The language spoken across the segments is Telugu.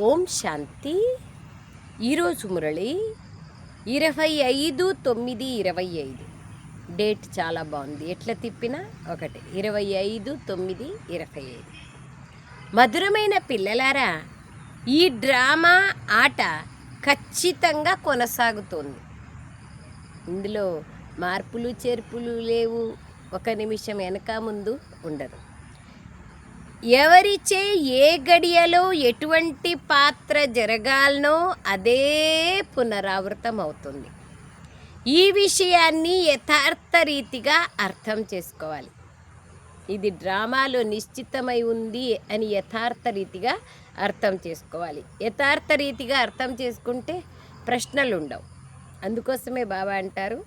ఓం శాంతి. ఈరోజు మురళి ఇరవై ఐదు తొమ్మిది ఇరవై ఐదు. డేట్ చాలా బాగుంది. ఎట్లా తిప్పినా ఒకటి. ఇరవై ఐదు తొమ్మిది ఇరవై ఐదు. మధురమైన పిల్లలారా ఈ డ్రామా ఆట ఖచ్చితంగా కొనసాగుతోంది. ఇందులో మార్పులు చేర్పులు లేవు. ఒక నిమిషం వెనక ముందు ఉండదు. ఎవరిచే ఏ గడియలో ఎటువంటి పాత్ర జరగాలనో అదే పునరావృతం అవుతుంది. ఈ విషయాన్ని యథార్థ రీతిగా అర్థం చేసుకోవాలి. ఇది డ్రామాలో నిశ్చితమై ఉంది అని యథార్థ రీతిగా అర్థం చేసుకోవాలి. యథార్థ రీతిగా అర్థం చేసుకుంటే ప్రశ్నలు ఉండవు అందుకోసమే బాబా అంటారు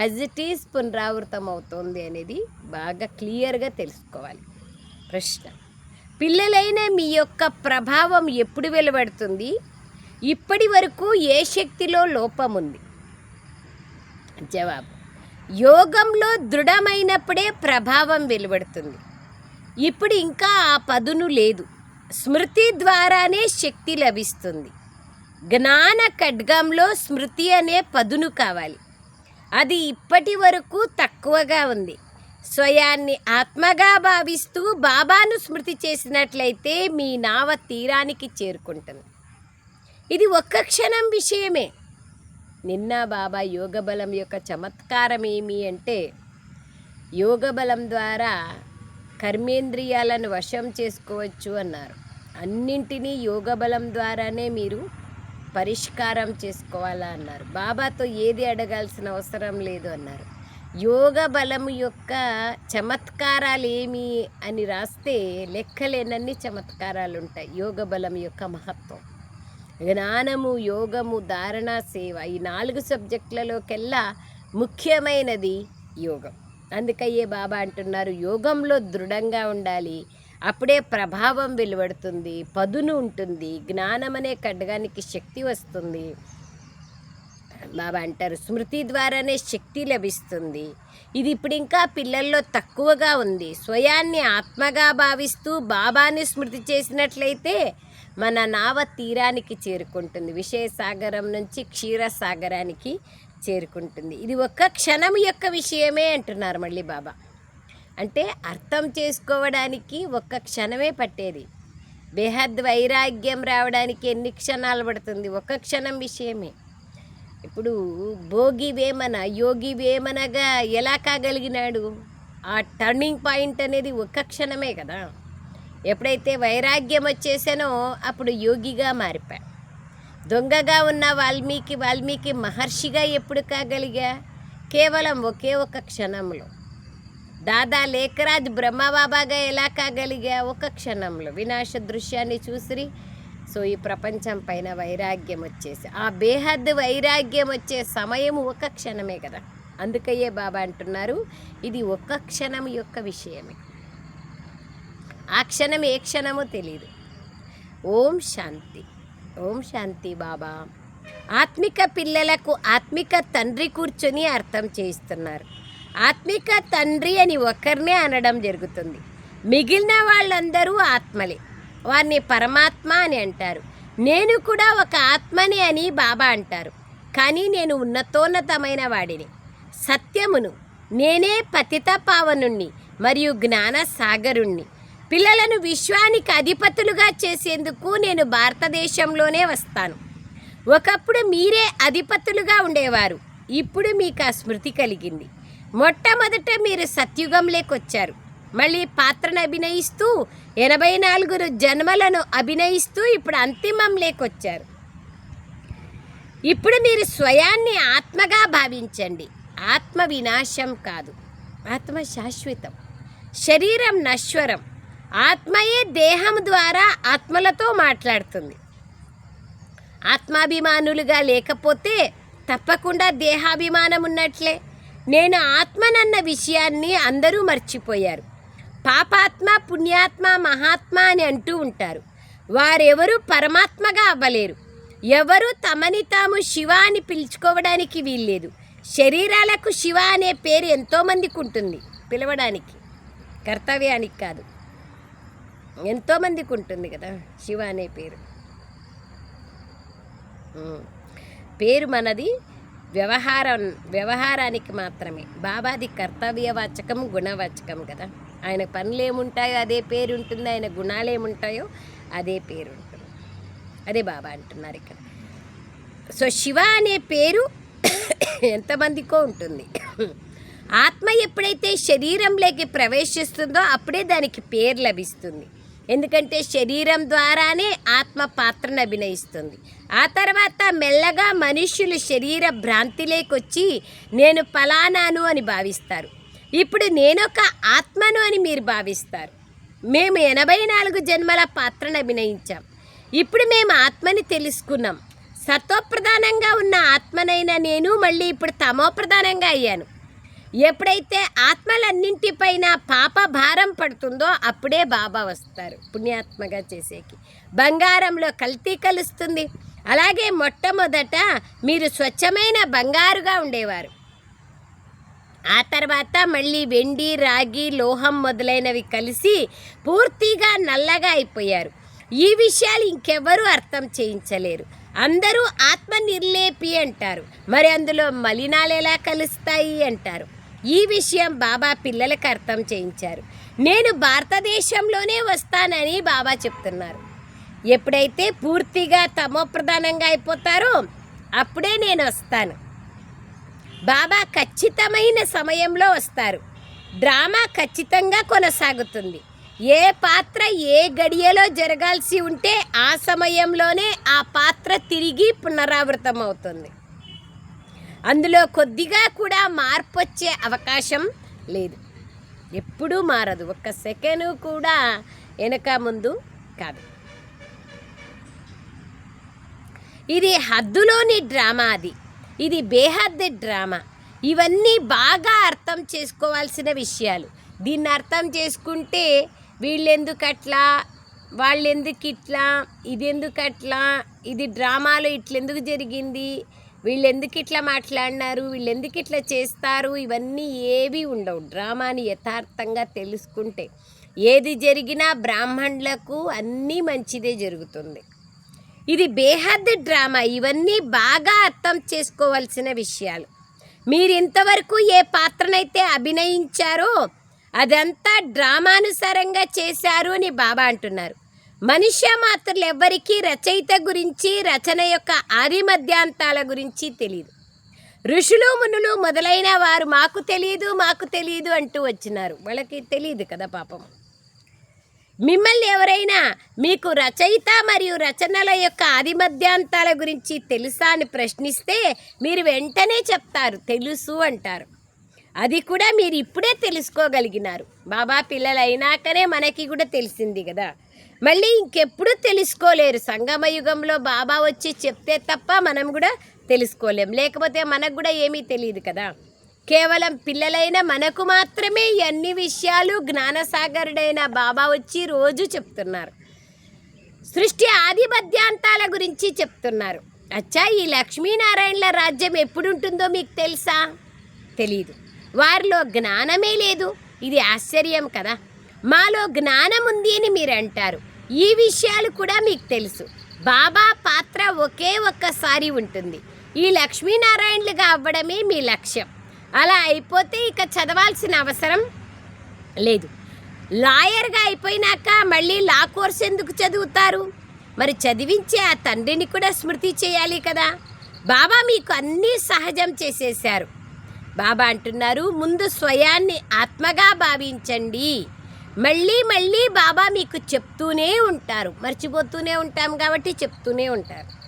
యాజ్ ఇట్ ఈజ్ పునరావృతం అవుతుంది అనేది బాగా క్లియర్గా తెలుసుకోవాలి. ప్రశ్న. పిల్లలైన మీ యొక్క ప్రభావం ఎప్పుడు వెలువడుతుంది? ఇప్పటి వరకు ఏ శక్తిలో లోపం ఉంది? జవాబు. యోగంలో దృఢమైనప్పుడే ప్రభావం వెలువడుతుంది. ఇప్పుడు ఇంకా ఆ పదును లేదు. స్మృతి ద్వారానే శక్తి లభిస్తుంది. జ్ఞాన ఖడ్గంలో స్మృతి అనే పదును కావాలి. అది ఇప్పటి వరకు తక్కువగా ఉంది. స్వయాన్ని ఆత్మగా భావిస్తూ బాబాను స్మృతి చేసినట్లయితే మీ నావ తీరానికి చేరుకుంటుంది. ఇది ఒక్క క్షణం విషయమే. నిన్న బాబా యోగ బలం యొక్క చమత్కారం ఏమి అంటే యోగ బలం ద్వారా కర్మేంద్రియాలను వశం చేసుకోవచ్చు అన్నారు. అన్నింటినీ యోగ బలం ద్వారానే మీరు పరిష్కారం చేసుకోవాలా అన్నారు. బాబాతో ఏది అడగాల్సిన అవసరం లేదు అన్నారు. యోగ బలము యొక్క చమత్కారాలు ఏమి అని రాస్తే లెక్కలేనన్ని చమత్కారాలు ఉంటాయి యోగ బలం యొక్క మహత్వం. జ్ఞానము యోగము ధారణ సేవ ఈ నాలుగు సబ్జెక్టులలోకెల్లా ముఖ్యమైనది యోగం. అందుకయ్యే బాబా అంటున్నారు యోగంలో దృఢంగా ఉండాలి. అప్పుడే ప్రభావం వెలువడుతుంది పదును ఉంటుంది జ్ఞానం అనే ఖడ్గానికి శక్తి వస్తుంది. బాబా అంటారు. స్మృతి ద్వారానే శక్తి లభిస్తుంది. ఇది ఇప్పుడు ఇంకా పిల్లల్లో తక్కువగా ఉంది. స్వయాన్ని ఆత్మగా భావిస్తూ బాబాని స్మృతి చేసినట్లయితే మన నావ తీరానికి చేరుకుంటుంది. విషయసాగరం నుంచి క్షీరసాగరానికి చేరుకుంటుంది. ఇది ఒక్క క్షణం యొక్క విషయమే అంటున్నారు మళ్ళీ బాబా. అంటే అర్థం చేసుకోవడానికి ఒక్క క్షణమే పట్టేది. బేహద్ వైరాగ్యం రావడానికి ఎన్ని క్షణాలు పడుతుంది? ఒక క్షణం విషయమే. ఇప్పుడు భోగి వేమన యోగి వేమనగా ఎలా కాగలిగినాడు? ఆ టర్నింగ్ పాయింట్ అనేది ఒక్క క్షణమే కదా. ఎప్పుడైతే వైరాగ్యం వచ్చేసానో అప్పుడు యోగిగా మారిపా. దొంగగా ఉన్న వాల్మీకి వాల్మీకి మహర్షిగా ఎప్పుడు కాగలిగా? కేవలం ఒకే ఒక క్షణంలో. దాదా లేఖరాజ్ బ్రహ్మబాబాగా ఎలా కాగలిగా? ఒక క్షణంలో. వినాశ దృశ్యాన్ని చూసి సో ఈ ప్రపంచం పైన వైరాగ్యం వచ్చేసి ఆ బేహద్ వైరాగ్యం వచ్చే సమయం ఒక క్షణమే కదా. అందుకయ్యే బాబా అంటున్నారు ఇది ఒక్క క్షణం యొక్క విషయమే. ఆ క్షణం ఏ క్షణమో తెలియదు ఓం శాంతి. ఓం శాంతి బాబా. ఆత్మిక పిల్లలకు ఆత్మిక తండ్రి కూర్చొని అర్థం చేయిస్తున్నారు. ఆత్మిక తండ్రి అని ఒకరినే అనడం జరుగుతుంది. మిగిలిన వాళ్ళందరూ ఆత్మలే. వారిని పరమాత్మ అని అంటారు. నేను కూడా ఒక ఆత్మని అని బాబా అంటారు. కానీ నేను ఉన్నతోన్నతమైన వాడిని. సత్యమును నేనే పతిత పావనుణ్ణి మరియు జ్ఞాన సాగరుణ్ణి. పిల్లలను విశ్వానికి అధిపతులుగా చేసేందుకు నేను భారతదేశంలోనే వస్తాను. ఒకప్పుడు మీరే అధిపతులుగా ఉండేవారు. ఇప్పుడు మీకు ఆ స్మృతి కలిగింది. మొట్టమొదట మీరు సత్యుగంలోకి వచ్చారు మళ్ళీ పాత్రను అభినయిస్తూ ఎనభై నాలుగు జన్మలను అభినయిస్తూ ఇప్పుడు అంతిమం లేకొచ్చారు. ఇప్పుడు మీరు స్వయాన్ని ఆత్మగా భావించండి. ఆత్మ వినాశం కాదు. ఆత్మ శాశ్వతం శరీరం నశ్వరం. ఆత్మయే దేహం ద్వారా ఆత్మలతో మాట్లాడుతుంది. ఆత్మాభిమానులుగా లేకపోతే తప్పకుండా దేహాభిమానం ఉన్నట్లే నేను ఆత్మనన్న విషయాన్ని అందరూ మర్చిపోయారు. పాపాత్మ పుణ్యాత్మ మహాత్మ అని అంటూ ఉంటారు. వారెవరూ పరమాత్మగా అవ్వలేరు. ఎవరు తమని తాము శివ అని పిలుచుకోవడానికి వీల్లేదు. శరీరాలకు శివ అనే పేరు ఎంతోమందికి ఉంటుంది పిలవడానికి. కర్తవ్యానికి కాదు. ఎంతోమందికి ఉంటుంది కదా శివ అనే పేరు. పేరు మనది వ్యవహారం వ్యవహారానికి మాత్రమే. బాబాది కర్తవ్యవాచకం గుణవాచకం కదా. ఆయన పనులు ఏముంటాయో అదే పేరు ఉంటుంది ఆయన గుణాలు ఏముంటాయో అదే పేరు ఉంటుంది అదే బాబా అంటున్నారు ఇక్కడ. సో శివ అనే పేరు ఎంతమందికో ఉంటుంది. ఆత్మ ఎప్పుడైతే శరీరంలోకి ప్రవేశిస్తుందో అప్పుడే దానికి పేరు లభిస్తుంది. ఎందుకంటే శరీరం ద్వారానే ఆత్మ పాత్రను అభినయిస్తుంది. ఆ తర్వాత మెల్లగా మనుష్యులు శరీర భ్రాంతిలోకి వచ్చి నేను ఫలానాను అని భావిస్తారు. ఇప్పుడు నేనొక ఆత్మను అని మీరు భావిస్తారు. మేము ఎనభై నాలుగు జన్మల పాత్రను అభినయించాం. ఇప్పుడు మేము ఆత్మని తెలుసుకున్నాం. సత్వప్రధానంగా ఉన్న ఆత్మనైన నేను మళ్ళీ ఇప్పుడు తమోప్రధానంగా అయ్యాను. ఎప్పుడైతే ఆత్మలన్నింటిపైన పాప భారం పడుతుందో అప్పుడే బాబా వస్తారు పుణ్యాత్మగా చేసేకి. బంగారంలో కల్తీ కలుస్తుంది. అలాగే మొట్టమొదట మీరు స్వచ్ఛమైన బంగారుగా ఉండేవారు. ఆ తర్వాత మళ్ళీ వెండి రాగి లోహం మొదలైనవి కలిసి పూర్తిగా నల్లగా అయిపోయారు. ఈ విషయాలు ఇంకెవ్వరూ అర్థం చేయించలేరు. అందరూ ఆత్మనిర్లేపి అంటారు. మరి అందులో మలినాలు ఎలా కలుస్తాయి అంటారు. ఈ విషయం బాబా పిల్లలకు అర్థం చేయించారు. నేను భారతదేశంలోనే వస్తానని బాబా చెప్తున్నారు. ఎప్పుడైతే పూర్తిగా తమోప్రధానంగా అయిపోతారో అప్పుడే నేను వస్తాను. బాబా ఖచ్చితమైన సమయంలో వస్తారు. డ్రామా ఖచ్చితంగా కొనసాగుతుంది. ఏ పాత్ర ఏ గడియలో జరగాల్సి ఉంటే ఆ సమయంలోనే ఆ పాత్ర తిరిగి పునరావృతం అవుతుంది అందులో కొద్దిగా కూడా మార్పు వచ్చే అవకాశం లేదు. ఎప్పుడూ మారదు. ఒక్క సెకండ్ కూడా వెనక ముందు కాదు. ఇది హద్దులోని డ్రామా అది. ఇది బేహద్దు డ్రామా. ఇవన్నీ బాగా అర్థం చేసుకోవాల్సిన విషయాలు. దీన్ని అర్థం చేసుకుంటే వీళ్ళెందుకు అట్లా వాళ్ళెందుకు ఇట్లా ఇది ఎందుకు అట్లా ఇది డ్రామాలో ఇట్లెందుకు జరిగింది వీళ్ళెందుకు ఇట్లా మాట్లాడినారు వీళ్ళెందుకు ఇట్లా చేస్తారు ఇవన్నీ ఏవి ఉండవు. డ్రామాని యథార్థంగా తెలుసుకుంటే ఏది జరిగినా బ్రాహ్మణులకు అన్నీ మంచిదే జరుగుతుంది. ఇది బేహద్ డ్రామా. ఇవన్నీ బాగా అర్థం చేసుకోవాల్సిన విషయాలు. మీరు ఇంతవరకు ఏ పాత్రనైతే అభినయించారో అదంతా డ్రామానుసారంగా చేశారు అని బాబా అంటున్నారు. మనిష్య మాత్రలు ఎవ్వరికీ రచయిత గురించి రచన యొక్క ఆది మధ్యాంతాల గురించి తెలియదు ఋషులు మునులు మొదలైన వారు మాకు తెలియదు మాకు తెలియదు అంటూ వచ్చినారు. వాళ్ళకి తెలియదు కదా పాపం. మిమ్మల్ని ఎవరైనా మీకు రచయిత మరియు రచనల యొక్క ఆదిమధ్యాంతాల గురించి తెలుసా అని ప్రశ్నిస్తే మీరు వెంటనే చెప్తారు తెలుసు అంటారు. అది కూడా మీరు ఇప్పుడే తెలుసుకోగలిగినారు. బాబా పిల్లలు అయినాకనే మనకి కూడా తెలిసింది కదా. మళ్ళీ ఇంకెప్పుడు తెలుసుకోలేరు. సంగమ యుగంలో బాబా వచ్చి చెప్తే తప్ప మనం కూడా తెలుసుకోలేం. లేకపోతే మనకు కూడా ఏమీ తెలియదు కదా. కేవలం పిల్లలైన మనకు మాత్రమే అన్ని విషయాలు జ్ఞానసాగరుడైన బాబా వచ్చి రోజు చెప్తున్నారు. సృష్టి ఆధిపత్యాంతాల గురించి చెప్తున్నారు. అచ్చా ఈ లక్ష్మీనారాయణల రాజ్యం ఎప్పుడుంటుందో మీకు తెలుసా? తెలీదు. వారిలో జ్ఞానమే లేదు. ఇది ఆశ్చర్యం కదా. మాలో జ్ఞానం ఉంది అని మీరు అంటారు ఈ విషయాలు కూడా మీకు తెలుసు. బాబా పాత్ర ఒకే ఒక్కసారి ఉంటుంది. ఈ లక్ష్మీనారాయణలుగా అవ్వడమే మీ లక్ష్యం. అలా అయిపోతే ఇక చదవాల్సిన అవసరం లేదు. లాయర్గా అయిపోయినాక మళ్ళీ లా కోర్స్ ఎందుకు చదువుతారు? మరి చదివించే ఆ తండ్రిని కూడా స్మృతి చేయాలి కదా. బాబా మీకు అన్నీ సహజం చేసేశారు. బాబా అంటున్నారు ముందు స్వయాన్ని ఆత్మగా భావించండి. మళ్ళీ మళ్ళీ బాబా మీకు చెప్తూనే ఉంటారు. మర్చిపోతూనే ఉంటాం కాబట్టి చెప్తూనే ఉంటారు.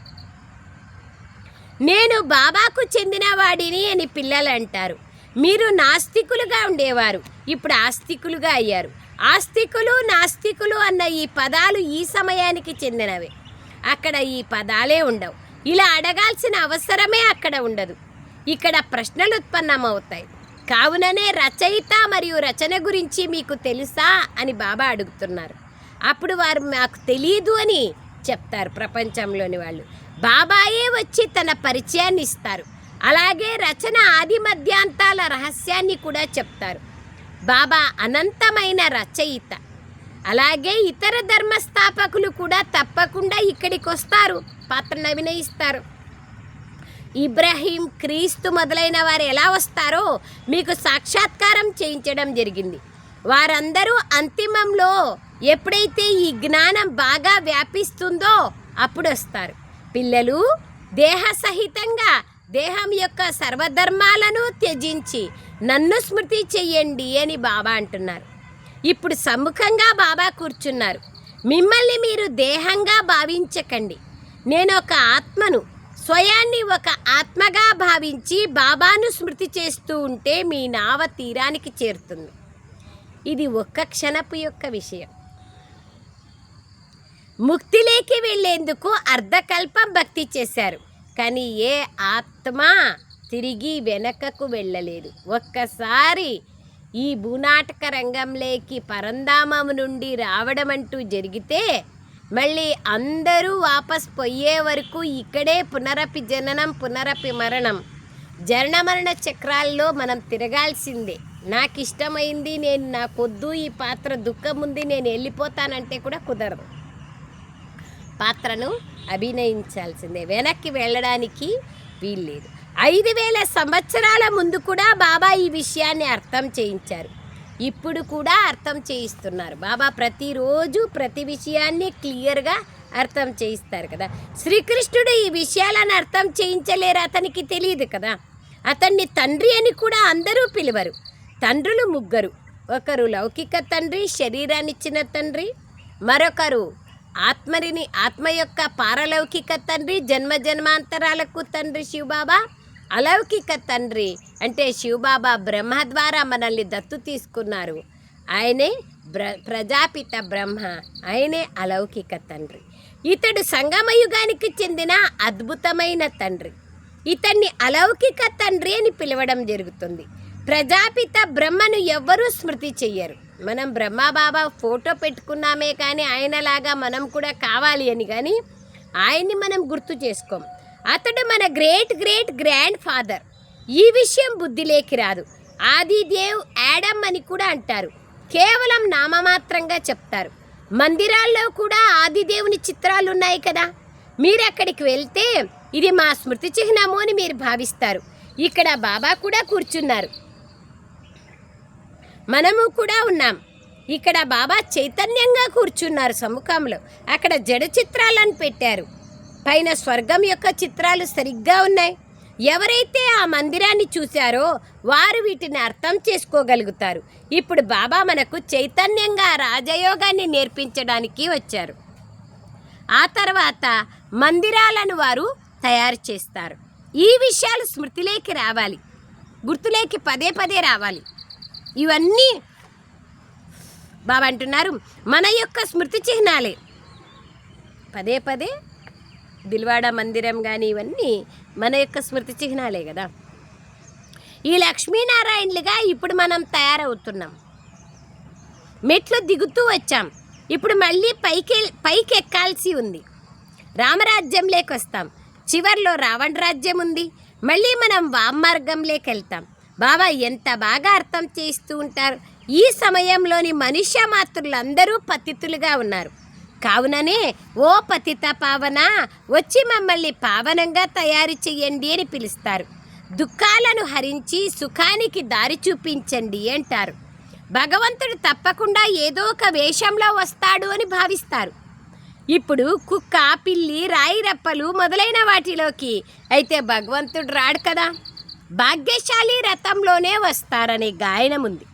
నేను బాబాకు చెందిన వాడిని అని పిల్లలు అంటారు మీరు నాస్తికులుగా ఉండేవారు. ఇప్పుడు ఆస్తికులుగా అయ్యారు. ఆస్తికులు నాస్తికులు అన్న ఈ పదాలు ఈ సమయానికి చెందినవే. అక్కడ ఈ పదాలే ఉండవు. ఇలా అడగాల్సిన అవసరమే అక్కడ ఉండదు. ఇక్కడ ప్రశ్నలు ఉత్పన్నమవుతాయి. కావుననే రచయిత మరియు రచన గురించి మీకు తెలుసా అని బాబా అడుగుతున్నారు. అప్పుడు వారు మాకు తెలియదు అని చెప్తారు ప్రపంచంలోని వాళ్ళు. బాబాయే వచ్చి తన పరిచయాన్ని ఇస్తారు అలాగే రచన ఆది మధ్యాంతాల రహస్యాన్ని కూడా చెప్తారు. బాబా అనంతమైన రచయిత. అలాగే ఇతర ధర్మస్థాపకులు కూడా తప్పకుండా ఇక్కడికి వస్తారు పాత్రను అభినయిస్తారు. ఇబ్రాహీం క్రీస్తు మొదలైన వారు ఎలా వస్తారో మీకు సాక్షాత్కారం చేయించడం జరిగింది. వారందరూ అంతిమంలో ఎప్పుడైతే ఈ జ్ఞానం బాగా వ్యాపిస్తుందో అప్పుడు వస్తారు. పిల్లలు దేహ సహితంగా దేహం యొక్క సర్వధర్మాలను త్యజించి నన్ను స్మృతి చెయ్యండి అని బాబా అంటున్నారు. ఇప్పుడు సముఖంగా బాబా కూర్చున్నారు. మిమ్మల్ని మీరు దేహంగా భావించకండి. నేను ఒక ఆత్మను స్వయాన్ని ఒక ఆత్మగా భావించి బాబాను స్మృతి చేస్తూ ఉంటే మీ నావ తీరానికి చేరుతుంది. ఇది ఒక్క క్షణపు యొక్క విషయం. ముక్తిలేకి వెళ్ళేందుకు అర్ధకల్పం భక్తి చేశారు. కానీ ఏ ఆత్మ తిరిగి వెనకకు వెళ్ళలేదు. ఒక్కసారి ఈ భూనాటక రంగంలోకి పరంధామం నుండి రావడం అంటూ జరిగితే మళ్ళీ అందరూ వాపస్ పోయే వరకు ఇక్కడే పునరపి జననం పునరపి మరణం. జనన మరణ చక్రాల్లో మనం తిరగాల్సిందే. నాకు ఇష్టమైంది నేను నాకొద్దు ఈ పాత్ర దుఃఖం ఉంది నేను వెళ్ళిపోతానంటే కూడా కుదరదు. పాత్రను అభినయించాల్సిందే. వెనక్కి వెళ్ళడానికి వీల్లేదు. ఐదు వేల సంవత్సరాల ముందు కూడా బాబా ఈ విషయాన్ని అర్థం చేయించారు. ఇప్పుడు కూడా అర్థం చేయిస్తున్నారు. బాబా ప్రతిరోజు ప్రతి విషయాన్ని క్లియర్గా అర్థం చేయిస్తారు కదా. శ్రీకృష్ణుడు ఈ విషయాలను అర్థం చేయించలేరు అతనికి తెలియదు కదా. అతన్ని తండ్రి అని కూడా అందరూ పిలువరు. తండ్రులు ముగ్గురు. ఒకరు లౌకిక తండ్రి శరీరాన్నిచ్చిన తండ్రి మరొకరు ఆత్మరిని ఆత్మ యొక్క పారలౌకిక తండ్రి జన్మ జన్మాంతరాలకు తండ్రి శివబాబా. అలౌకిక తండ్రి అంటే శివబాబా బ్రహ్మ ద్వారా మనల్ని దత్తు తీసుకున్నారు. ఆయనే బ్ర ప్రజాపిత బ్రహ్మ ఆయనే అలౌకిక తండ్రి. ఇతడు సంగమయుగానికి చెందిన అద్భుతమైన తండ్రి. ఇతన్ని అలౌకిక తండ్రి అని పిలవడం జరుగుతుంది. ప్రజాపిత బ్రహ్మను ఎవ్వరూ స్మృతి చెయ్యరు. మనం బ్రహ్మబాబా ఫోటో పెట్టుకున్నామే కానీ ఆయనలాగా మనం కూడా కావాలి అని కానీ ఆయన్ని మనం గుర్తు చేసుకోం. అతడు మన గ్రేట్ గ్రేట్ గ్రాండ్ ఫాదర్. ఈ విషయం బుద్ధిలేకి రాదు. ఆదిదేవ్ యాడమ్ అని కూడా అంటారు. కేవలం నామమాత్రంగా చెప్తారు. మందిరాల్లో కూడా ఆదిదేవుని చిత్రాలు ఉన్నాయి కదా. మీరు అక్కడికి వెళ్తే ఇది మా స్మృతి చిహ్నము అని మీరు భావిస్తారు. ఇక్కడ బాబా కూడా కూర్చున్నారు. మనము కూడా ఉన్నాం. ఇక్కడ బాబా చైతన్యంగా కూర్చున్నారు సముఖంలో. అక్కడ జడ చిత్రాలను పెట్టారు. పైన స్వర్గం యొక్క చిత్రాలు సరిగ్గా ఉన్నాయి. ఎవరైతే ఆ మందిరాన్ని చూశారో వారు వీటిని అర్థం చేసుకోగలుగుతారు. ఇప్పుడు బాబా మనకు చైతన్యంగా రాజయోగాన్ని నేర్పించడానికి వచ్చారు. ఆ తర్వాత మందిరాలను వారు తయారు చేస్తారు. ఈ విషయాలు స్మృతిలోకి రావాలి. గుర్తులేకి పదే పదే రావాలి. ఇవన్నీ బాబా అంటున్నారు మన యొక్క స్మృతి చిహ్నాలే. పదే పదే దిల్వాడ మందిరం కానీ ఇవన్నీ మన యొక్క స్మృతి చిహ్నాలే కదా. ఈ లక్ష్మీనారాయణలుగా ఇప్పుడు మనం తయారవుతున్నాం. మెట్లు దిగుతూ వచ్చాం. ఇప్పుడు మళ్ళీ పైకి పైకి ఎక్కాల్సి ఉంది. రామరాజ్యంలోకి వస్తాం. చివర్లో రావణ రాజ్యం ఉంది. మళ్ళీ మనం వామార్గంలోకి వెళ్తాం. బాబా ఎంత బాగా అర్థం చేస్తూ ఉంటారు. ఈ సమయంలోని మనుష్య మాతృలందరూ పతితులుగా ఉన్నారు. కావుననే ఓ పతిత పావన వచ్చి మమ్మల్ని పావనంగా తయారు చేయండి అని పిలుస్తారు. దుఃఖాలను హరించి సుఖానికి దారి చూపించండి అంటారు. భగవంతుడు తప్పకుండా ఏదో ఒక వేషంలో వస్తాడు అని భావిస్తారు. ఇప్పుడు కుక్క పిల్లి రాయిరప్పలు మొదలైన వాటిలోకి. అయితే భగవంతుడు రాడు కదా. భాగ్యశాలి రథంలోనే వస్తారనే గాయనం ఉంది.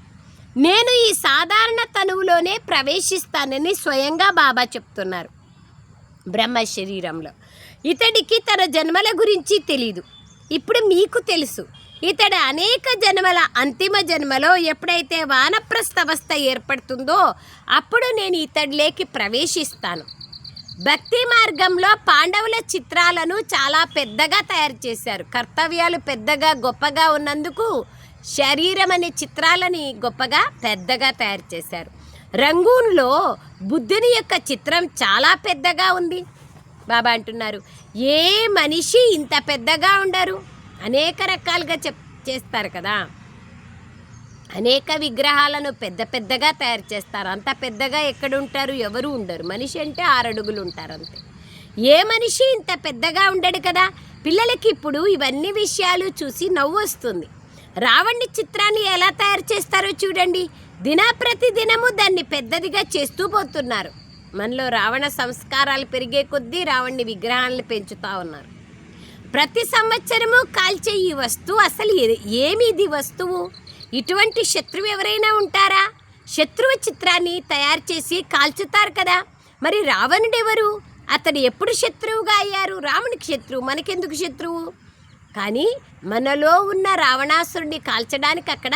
నేను ఈ సాధారణ తనువులోనే ప్రవేశిస్తానని స్వయంగా బాబా చెప్తున్నారు. బ్రహ్మ శరీరంలో. ఇతడికి తన జన్మల గురించి తెలీదు. ఇప్పుడు మీకు తెలుసు. ఇతడు అనేక జన్మల అంతిమ జన్మలో ఎప్పుడైతే వానప్రస్థ అవస్థ ఏర్పడుతుందో అప్పుడు నేను ఇతడిలోకి ప్రవేశిస్తాను. భక్తి మార్గంలో పాండవుల చిత్రాలను చాలా పెద్దగా తయారు చేశారు. కర్తవ్యాలు పెద్దగా గొప్పగా ఉన్నందుకు శరీరం అనే చిత్రాలని గొప్పగా పెద్దగా తయారు చేశారు. రంగూన్లో బుద్ధుని యొక్క చిత్రం చాలా పెద్దగా ఉంది. బాబా అంటున్నారు ఏ మనిషి ఇంత పెద్దగా ఉండరు? అనేక రకాలుగా చెప్ చేస్తారు కదా. అనేక విగ్రహాలను పెద్ద పెద్దగా తయారు చేస్తారు. అంత పెద్దగా ఎక్కడ ఉంటారు ఎవరు ఉండరు. మనిషి అంటే ఆరడుగులు ఉంటారు అంతే. ఏ మనిషి ఇంత పెద్దగా ఉండడు కదా? పిల్లలకి ఇప్పుడు ఇవన్నీ విషయాలు చూసి నవ్వు వస్తుంది. రావణ్ణి చిత్రాన్ని ఎలా తయారు చేస్తారో చూడండి. దినప్రతి దినము దాన్ని పెద్దదిగా చేస్తూ పోతున్నారు. మనలో రావణ సంస్కారాలు పెరిగే కొద్దీ రావణ్ణి విగ్రహాలను పెంచుతూ ఉన్నారు. ప్రతి సంవత్సరము కాల్చే ఈ వస్తువు అసలు ఏమి ఇది వస్తువు? ఇటువంటి శత్రువు ఎవరైనా ఉంటారా? శత్రువు చిత్రాన్ని తయారు చేసి కాల్చుతారు కదా. మరి రావణుడు ఎవరు అతడు ఎప్పుడు శత్రువుగా అయ్యారు? రామునికి శత్రువు మనకెందుకు శత్రువు? కానీ మనలో ఉన్న రావణాసురుడిని కాల్చడానికి అక్కడ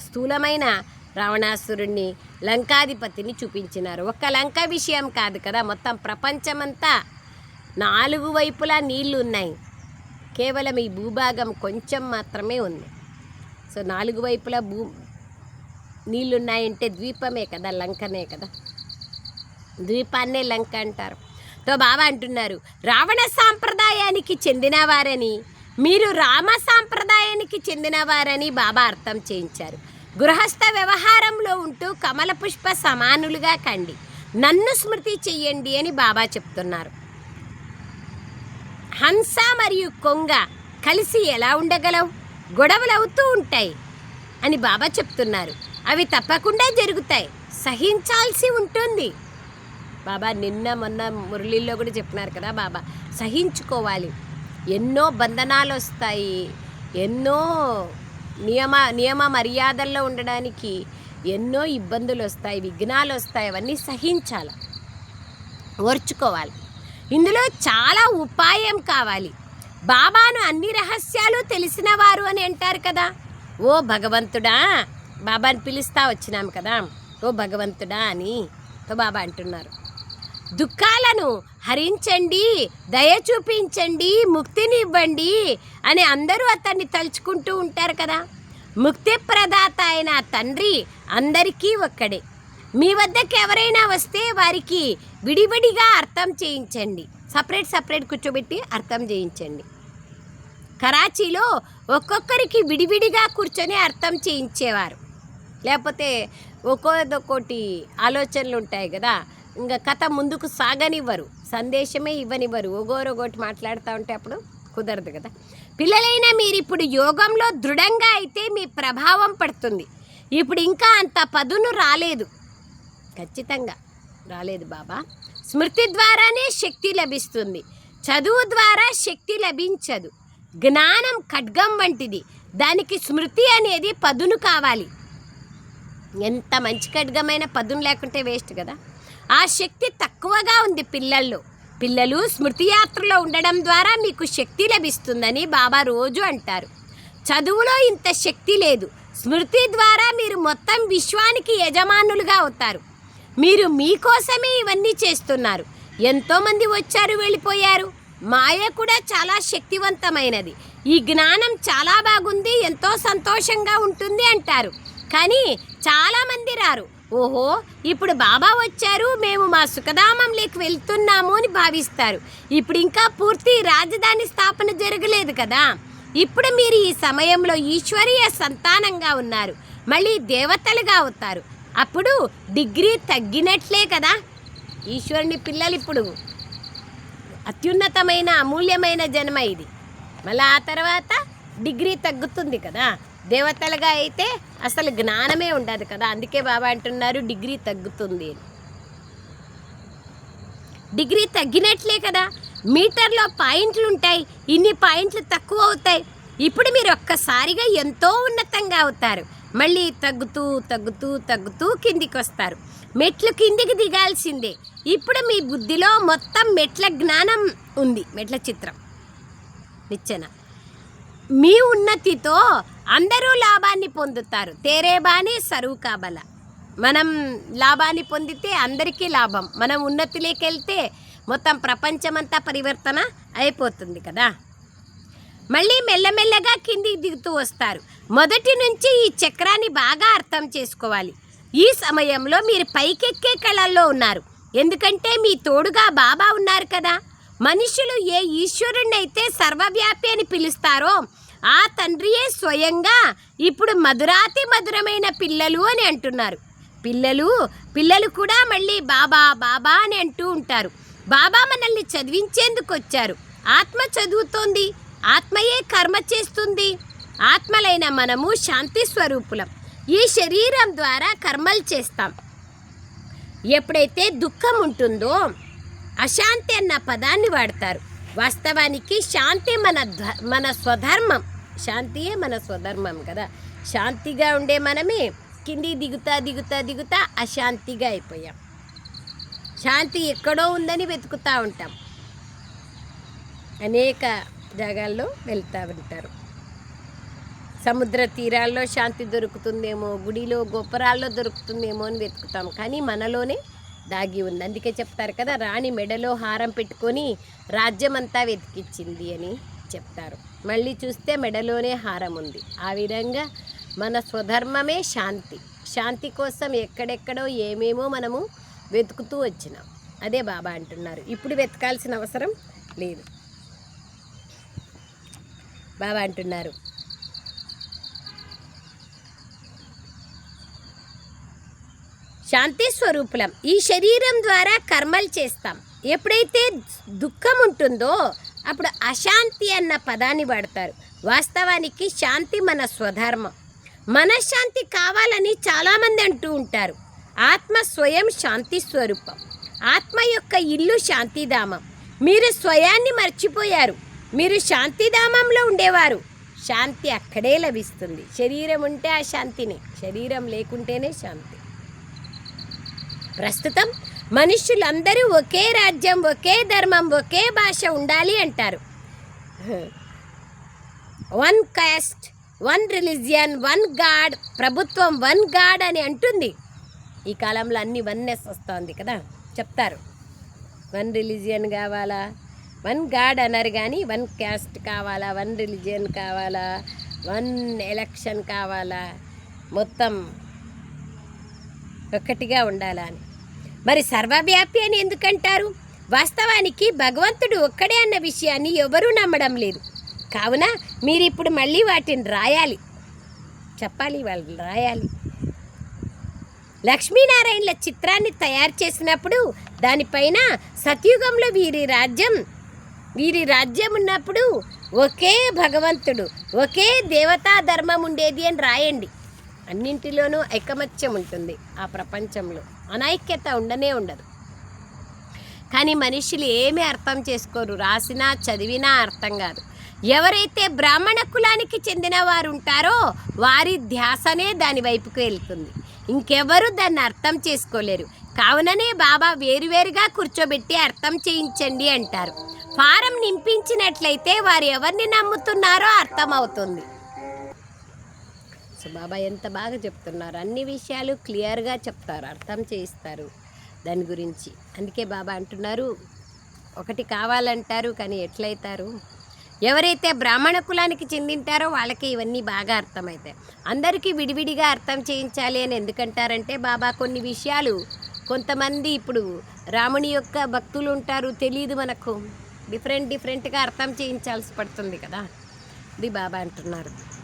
స్థూలమైన రావణాసురుణ్ణి లంకాధిపతిని చూపించినారు. ఒక్క లంక విషయం కాదు కదా మొత్తం ప్రపంచమంతా నాలుగు వైపులా నీళ్ళు ఉన్నాయి కేవలం ఈ భూభాగం కొంచెం మాత్రమే ఉంది. సో నాలుగు వైపులా భూ నీళ్ళున్నాయంటే ద్వీపమే కదా లంకనే కదా. ద్వీపాన్నే లంక అంటారు. తో బాబా అంటున్నారు రావణ సాంప్రదాయానికి చెందినవారని మీరు రామ సాంప్రదాయానికి చెందినవారని బాబా అర్థం చేయించారు. గృహస్థ వ్యవహారంలో ఉంటూ కమల పుష్ప సమానులుగా కండి నన్ను స్మృతి చెయ్యండి అని బాబా చెప్తున్నారు. హంస మరియు కొంగ కలిసి ఎలా ఉండగలవు? గొడవలు అవుతూ ఉంటాయి అని బాబా చెప్తున్నారు. అవి తప్పకుండా జరుగుతాయి. సహించాల్సి ఉంటుంది. బాబా నిన్న మొన్న మురళీల్లో కూడా చెప్పినారు కదా బాబా. సహించుకోవాలి. ఎన్నో బంధనాలు వస్తాయి. ఎన్నో నియమ నియమ మర్యాదల్లో ఉండడానికి ఎన్నో ఇబ్బందులు వస్తాయి విఘ్నాలు వస్తాయి. అవన్నీ సహించాలి. ఓర్చుకోవాలి. ఇందులో చాలా ఉపాయం కావాలి. బాబాను అన్ని రహస్యాలు తెలిసిన వారు అని అంటారు కదా. ఓ భగవంతుడా బాబాని పిలుస్తా వచ్చినాం కదా. ఓ భగవంతుడా అని తో బాబా అంటున్నారు. దుఃఖాలను హరించండి దయ చూపించండి ముక్తిని ఇవ్వండి అని అందరూ అతన్ని తలుచుకుంటూ ఉంటారు కదా. ముక్తి ప్రదాత అయిన తండ్రి అందరికీ ఒక్కడే. మీ వద్దకు ఎవరైనా వస్తే వారికి విడివిడిగా అర్థం చేయించండి. సపరేట్ సపరేట్ కూర్చోబెట్టి అర్థం చేయించండి. కరాచీలో ఒక్కొక్కరికి విడివిడిగా కూర్చొని అర్థం చేయించేవారు. లేకపోతే ఒక్కోదొక్కోటి ఆలోచనలు ఉంటాయి కదా ఇంకా కథ ముందుకు సాగనివ్వరు. సందేశమే ఇవ్వనివ్వరు. ఒగోరొగోటి మాట్లాడుతూ ఉంటే అప్పుడు కుదరదు కదా. పిల్లలైనా మీరు ఇప్పుడు యోగంలో దృఢంగా అయితే మీ ప్రభావం పడుతుంది. ఇప్పుడు ఇంకా అంత పదును రాలేదు. ఖచ్చితంగా. రాలేదు బాబా. స్మృతి ద్వారానే శక్తి లభిస్తుంది. చదువు ద్వారా శక్తి లభించదు. జ్ఞానం ఖడ్గం వంటిది. దానికి స్మృతి అనేది పదును కావాలి. ఎంత మంచి ఖడ్గమైన పదును లేకుంటే వేస్ట్ కదా. ఆ శక్తి తక్కువగా ఉంది పిల్లల్లో. పిల్లలు స్మృతి యాత్రలో ఉండడం ద్వారా మీకు శక్తి లభిస్తుందని బాబా రోజు అంటారు. చదువులో ఇంత శక్తి లేదు. స్మృతి ద్వారా మీరు మొత్తం విశ్వానికి యజమానులుగా అవుతారు. మీరు మీకోసమే ఇవన్నీ చేస్తున్నారు. ఎంతోమంది వచ్చారు వెళ్ళిపోయారు. మాయ కూడా చాలా శక్తివంతమైనది. ఈ జ్ఞానం చాలా బాగుంది ఎంతో సంతోషంగా ఉంటుంది అంటారు. కానీ చాలామంది రారు. ఓహో ఇప్పుడు బాబా వచ్చారు మేము మా సుఖధామంలోకి వెళ్తున్నాము అని భావిస్తారు. ఇప్పుడు ఇంకా పూర్తి రాజధాని స్థాపన జరగలేదు కదా. ఇప్పుడు మీరు ఈ సమయంలో ఈశ్వరీయ సంతానంగా ఉన్నారు. మళ్ళీ దేవతలుగా అవుతారు. అప్పుడు డిగ్రీ తగ్గినట్లే కదా. ఈశ్వరుని పిల్లలు ఇప్పుడు అత్యున్నతమైన అమూల్యమైన జన్మ ఇది. మళ్ళీ ఆ తర్వాత డిగ్రీ తగ్గుతుంది కదా. దేవతలుగా అయితే అసలు జ్ఞానమే ఉండదు కదా. అందుకే బాబా అంటున్నారు డిగ్రీ తగ్గుతుంది అని. డిగ్రీ తగ్గినట్లే కదా. మీటర్లో పాయింట్లు ఉంటాయి ఇన్ని పాయింట్లు తక్కువ అవుతాయి. ఇప్పుడు మీరు ఒక్కసారిగా ఎంతో ఉన్నతంగా అవుతారు. మళ్ళీ తగ్గుతూ తగ్గుతూ తగ్గుతూ కిందికి వస్తారు మెట్లు కిందికి దిగాల్సిందే. ఇప్పుడు మీ బుద్ధిలో మొత్తం మెట్ల జ్ఞానం ఉంది. మెట్ల చిత్రం. నిచ్చెన. మీ ఉన్నతితో అందరూ లాభాన్ని పొందుతారు. తేరే బానే సరువు కాబల. మనం లాభాన్ని పొందితే అందరికీ లాభం. మనం ఉన్నతిలోకి వెళ్తే మొత్తం ప్రపంచమంతా పరివర్తన అయిపోతుంది కదా. మళ్ళీ మెల్లమెల్లగా కిందికి దిగుతూ వస్తారు. మొదటి నుంచి ఈ చక్రాన్ని బాగా అర్థం చేసుకోవాలి. ఈ సమయంలో మీరు పైకెక్కే కళల్లో ఉన్నారు. ఎందుకంటే మీ తోడుగా బాబా ఉన్నారు కదా. మనుషులు ఏ ఈశ్వరుణ్ణైతే సర్వవ్యాపి అని పిలుస్తారో ఆ తండ్రియే స్వయంగా ఇప్పుడు మధురాతి మధురమైన పిల్లలు అని అంటున్నారు. పిల్లలు పిల్లలు కూడా మళ్ళీ బాబా బాబా అని అంటూ ఉంటారు. బాబా మనల్ని చదివించేందుకు వచ్చారు. ఆత్మ చదువుతోంది. ఆత్మయే కర్మ చేస్తుంది. ఆత్మలైన మనము శాంతి స్వరూపులం. ఈ శరీరం ద్వారా కర్మలు చేస్తాం. ఎప్పుడైతే దుఃఖం ఉంటుందో అశాంతి అన్న పదాన్ని వాడతారు. వాస్తవానికి శాంతి మన మన స్వధర్మం. శాంతియే మన స్వధర్మం కదా. శాంతిగా ఉండే మనమే కింది దిగుతా దిగుతా దిగుతా అశాంతిగా అయిపోయాం. శాంతి ఎక్కడో ఉందని వెతుకుతూ ఉంటాం. అనేక జాగాల్లో వెళ్తూ ఉంటారు. సముద్ర తీరాల్లో శాంతి దొరుకుతుందేమో గుడిలో గోపురాల్లో దొరుకుతుందేమో అని వెతుకుతాం. కానీ మనలోనే దాగి ఉంది. అందుకే చెప్తారు కదా రాణి మెడలో హారం పెట్టుకొని రాజ్యమంతా వెతికిచ్చింది అని చెప్తారు. మళ్ళీ చూస్తే మెడలోనే హారం ఉంది. ఆ విధంగా మన స్వధర్మమే శాంతి. శాంతి కోసం ఎక్కడెక్కడో ఏమేమో మనము వెతుకుతూ వచ్చినాం. అదే బాబా అంటున్నారు. ఇప్పుడు వెతకాల్సిన అవసరం లేదు. బాబా అంటున్నారు. శాంతి స్వరూపులం. ఈ శరీరం ద్వారా కర్మలు చేస్తాం. ఎప్పుడైతే దుఃఖం ఉంటుందో అప్పుడు అశాంతి అన్న పదాన్ని వాడతారు. వాస్తవానికి శాంతి మన స్వధర్మం. మనశ్శాంతి కావాలని చాలామంది అంటూ ఉంటారు. ఆత్మ స్వయం శాంతి స్వరూపం. ఆత్మ యొక్క ఇల్లు శాంతిధామం. మీరు స్వయాన్ని మర్చిపోయారు. మీరు శాంతిధామంలో ఉండేవారు. శాంతి అక్కడే లభిస్తుంది. శరీరం ఉంటే ఆ శాంతిని. శరీరం లేకుంటేనే శాంతి. ప్రస్తుతం మనుషులందరూ ఒకే రాజ్యం ఒకే ధర్మం ఒకే భాష ఉండాలి అంటారు. One caste one religion one god ప్రభుత్వం వన్ గాడ్ అని అంటుంది. ఈ కాలంలో అన్ని వన్నెస్ వస్తుంది కదా. చెప్తారు. వన్ రిలీజియన్ కావాలా? వన్ గాడ్ అన్నారు కానీ వన్ క్యాస్ట్ కావాలా వన్ రిలీజియన్ కావాలా వన్ ఎలక్షన్ కావాలా? మొత్తం ఒక్కటిగా ఉండాలా అని. మరి సర్వవ్యాపి అని ఎందుకంటారు? వాస్తవానికి భగవంతుడు ఒక్కడే అన్న విషయాన్ని ఎవరూ నమ్మడం లేదు. కావున మీరు ఇప్పుడు మళ్ళీ వాటిని రాయాలి. చెప్పాలి వాళ్ళు రాయాలి. లక్ష్మీనారాయణల చిత్రాన్ని తయారు చేసినప్పుడు దానిపైన సత్యుగంలో వీరి రాజ్యం వీరి రాజ్యం ఉన్నప్పుడు ఒకే భగవంతుడు ఒకే దేవతా ధర్మం ఉండేది అని రాయండి. అన్నింటిలోనూ ఐకమత్యం ఉంటుంది ఆ ప్రపంచంలో. అనైక్యత ఉండనే ఉండదు. కానీ మనుషులు ఏమీ అర్థం చేసుకోరు రాసినా చదివినా అర్థం కాదు. ఎవరైతే బ్రాహ్మణ కులానికి చెందిన వారు ఉంటారో వారి ధ్యాసనే దాని వైపుకు వెళ్తుంది. ఇంకెవరు దాన్ని అర్థం చేసుకోలేరు. కావుననే బాబా వేరువేరుగా కూర్చోబెట్టి అర్థం చేయించండి అంటారు. ఫారం నింపించినట్లయితే వారు ఎవరిని నమ్ముతున్నారో అర్థమవుతుంది. సో బాబా ఎంత బాగా చెప్తున్నారు. అన్ని విషయాలు క్లియర్గా చెప్తారు అర్థం చేయిస్తారు దాని గురించి. అందుకే బాబా అంటున్నారు ఒకటి కావాలంటారు కానీ ఎట్లయితారు? ఎవరైతే బ్రాహ్మణ కులానికి చెందింటారో వాళ్ళకి ఇవన్నీ బాగా అర్థమవుతాయి అందరికీ విడివిడిగా అర్థం చేయించాలి అని ఎందుకంటారంటే బాబా కొన్ని విషయాలు కొంతమంది ఇప్పుడు రాముని యొక్క భక్తులు ఉంటారు తెలియదు మనకు. డిఫరెంట్ డిఫరెంట్గా అర్థం చేయించాల్సి పడుతుంది కదా. ఇది బాబా అంటున్నారు.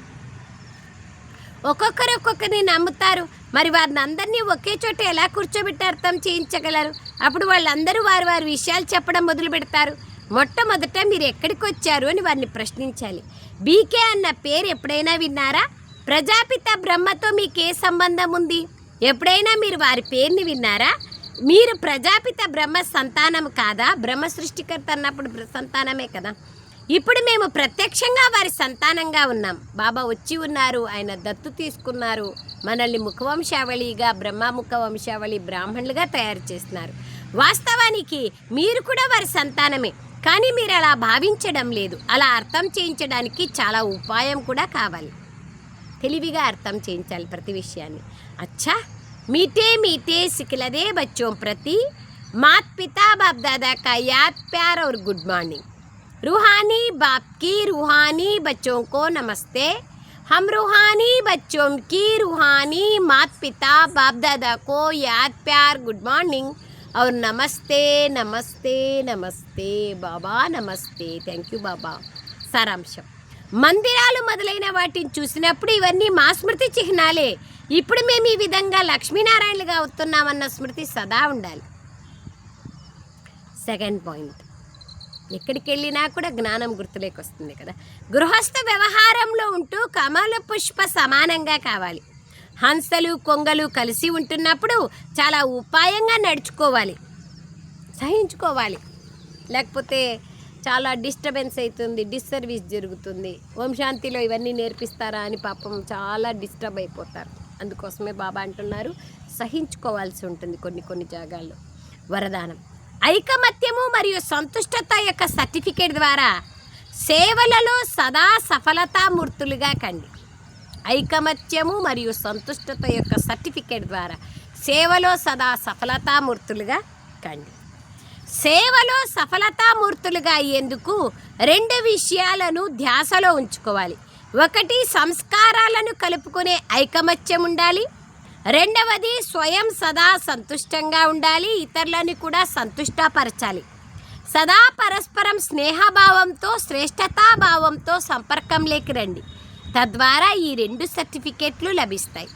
ఒక్కొక్కరు ఒక్కొక్కరిని నమ్ముతారు. మరి వారిని అందరినీ ఒకే చోట ఎలా కూర్చోబెట్టి అర్థం చేయించగలరు? అప్పుడు వాళ్ళందరూ వారు వారి విషయాలు చెప్పడం మొదలు పెడతారు. మొట్టమొదట మీరు ఎక్కడికి వచ్చారు అని వారిని ప్రశ్నించాలి. బీకే అన్న పేరు ఎప్పుడైనా విన్నారా? ప్రజాపిత బ్రహ్మతో మీకు ఏ సంబంధం ఉంది? ఎప్పుడైనా మీరు వారి పేరుని విన్నారా? మీరు ప్రజాపిత బ్రహ్మ సంతానం కాదా? బ్రహ్మ సృష్టికర్త అన్నప్పుడు సంతానమే కదా. ఇప్పుడు మేము ప్రత్యక్షంగా వారి సంతానంగా ఉన్నాం. బాబా వచ్చి ఉన్నారు ఆయన దత్తు తీసుకున్నారు. మనల్ని ముఖవంశావళిగా బ్రహ్మ ముఖవంశావళి బ్రాహ్మణులుగా తయారు చేస్తున్నారు. వాస్తవానికి మీరు కూడా వారి సంతానమే. కానీ మీరు అలా భావించడం లేదు. అలా అర్థం చేయించడానికి చాలా ఉపాయం కూడా కావాలి. తెలివిగా అర్థం చేయించాలి ప్రతి విషయాన్ని అచ్చా మీటే మీటే సికిలదే బచ్చోं ప్రతి मात पिता बाप दादा का याद प्यार और गुड मॉर्निंग रूहानी बाप की रूहानी बच्चों को नमस्ते हम रूहानी बच्चों की रूहानी मात पिता बाप दादा को याद प्यार गुड मॉर्निंग और नमस्ते नमस्ते नमस्ते బాబా నమస్తే థ్యాంక్ యూ బాబా సారాంశం మందిరాలు మొదలైన వాటిని చూసినప్పుడు ఇవన్నీ మా స్మృతి చిహ్నాలే. ఇప్పుడు మేము ఈ విధంగా లక్ష్మీనారాయణలుగా అవుతున్నామన్న స్మృతి సదా ఉండాలి. Second point. ఎక్కడికి వెళ్ళినా కూడా జ్ఞానం గుర్తులేకి వస్తుంది కదా. గృహస్థ వ్యవహారంలో ఉంటూ కమల పుష్ప సమానంగా కావాలి. హంసలు కొంగలు కలిసి ఉంటున్నప్పుడు చాలా ఉపాయంగా నడుచుకోవాలి. సహించుకోవాలి. లేకపోతే చాలా డిస్టర్బెన్స్ అవుతుంది డిస్సర్వీస్ జరుగుతుంది. వంశాంతిలో ఇవన్నీ నేర్పిస్తారా అని పాపం చాలా డిస్టర్బ్ అయిపోతారు. అందుకోసమే బాబా అంటున్నారు సహించుకోవాల్సి ఉంటుంది కొన్ని కొన్ని జాగాల్లో. వరదానం. ఐకమత్యము మరియు సంతుష్టత యొక్క సర్టిఫికేట్ ద్వారా సేవలలో సదా సఫలతామూర్తులుగా కండి. ఐకమత్యము మరియు సంతుష్టత యొక్క సర్టిఫికేట్ ద్వారా సేవలో సదా సఫలతామూర్తులుగా కండి. సేవలో సఫలతామూర్తులుగా అయ్యేందుకు రెండు విషయాలను ధ్యాసలో ఉంచుకోవాలి. ఒకటి సంస్కారాలను కలుపుకునే ఐకమత్యం ఉండాలి. రెండవది స్వయం సదా సంతుష్టంగా ఉండాలి. ఇతరులను కూడా సంతుష్టపరచాలి. సదా పరస్పరం స్నేహభావంతో శ్రేష్టతాభావంతో సంపర్కంలోకి రండి. తద్వారా ఈ రెండు సర్టిఫికేట్లు లభిస్తాయి.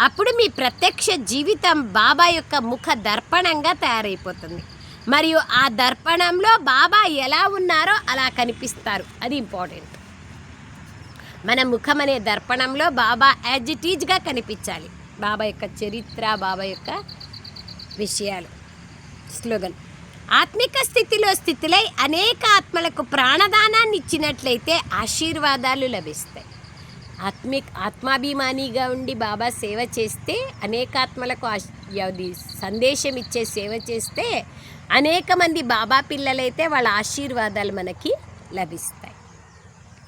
అప్పుడు మీ ప్రత్యక్ష జీవితం బాబా యొక్క ముఖ దర్పణంగా తయారైపోతుంది. మరియు ఆ దర్పణంలో బాబా ఎలా ఉన్నారో అలా కనిపిస్తారు. అది ఇంపార్టెంట్ మన ముఖం అనే దర్పణంలో బాబా యాజ్ ఇట్ ఈజ్గా కనిపించాలి. బాబా యొక్క చరిత్ర బాబా యొక్క విషయాలు. స్లోగన్. ఆత్మిక స్థితిలో స్థితిలై అనేక ఆత్మలకు ప్రాణదానాన్ని ఇచ్చినట్లయితే ఆశీర్వాదాలు లభిస్తాయి. ఆత్మిక్ ఆత్మాభిమానిగా ఉండి బాబా సేవ చేస్తే అనేక ఆత్మలకు ఆశ్- అది సందేశం ఇచ్చే సేవ చేస్తే అనేక మంది బాబా పిల్లలైతే వాళ్ళ ఆశీర్వాదాలు మనకి లభిస్తాయి.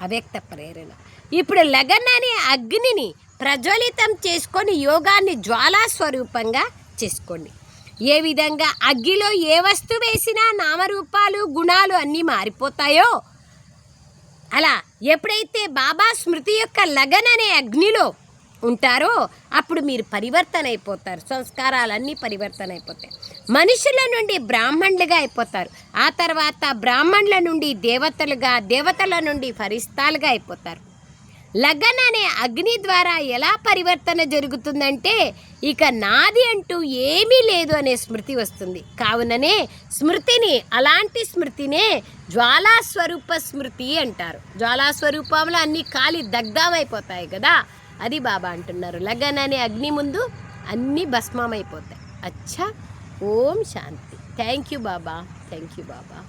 అవ్యక్త ప్రేరణ. ఇప్పుడు లగన్ అనే అగ్నిని ప్రజ్వలితం చేసుకొని యోగాన్ని జ్వాలా స్వరూపంగా చేసుకోండి. ఏ విధంగా అగ్గిలో ఏ వస్తువు వేసినా నామరూపాలు గుణాలు అన్నీ మారిపోతాయో అలా ఎప్పుడైతే బాబా స్మృతి యొక్క లగన్ అనే అగ్నిలో ఉంటారో అప్పుడు మీరు పరివర్తన అయిపోతారు సంస్కారాలన్నీ పరివర్తన అయిపోతాయి మనుషుల నుండి బ్రాహ్మణులుగా అయిపోతారు. ఆ తర్వాత బ్రాహ్మణుల నుండి దేవతలుగా దేవతల నుండి ఫరిస్తాలుగా అయిపోతారు. లగన్ అనే అగ్ని ద్వారా ఎలా పరివర్తన జరుగుతుందంటే ఇక నాది అంటూ ఏమీ లేదు అనే స్మృతి వస్తుంది. కావుననే స్మృతిని అలాంటి స్మృతినే జ్వాలా స్వరూప స్మృతి అంటారు. జ్వాలా స్వరూపంలో అన్ని కాలి దగ్ధమైపోతాయి కదా? అది బాబా అంటున్నారు. లగన్ అనే అగ్ని ముందు అన్నీ భస్మమైపోతాయి. అచ్చా! ఓం శాంతి. Thank you Baba. Thank you Baba.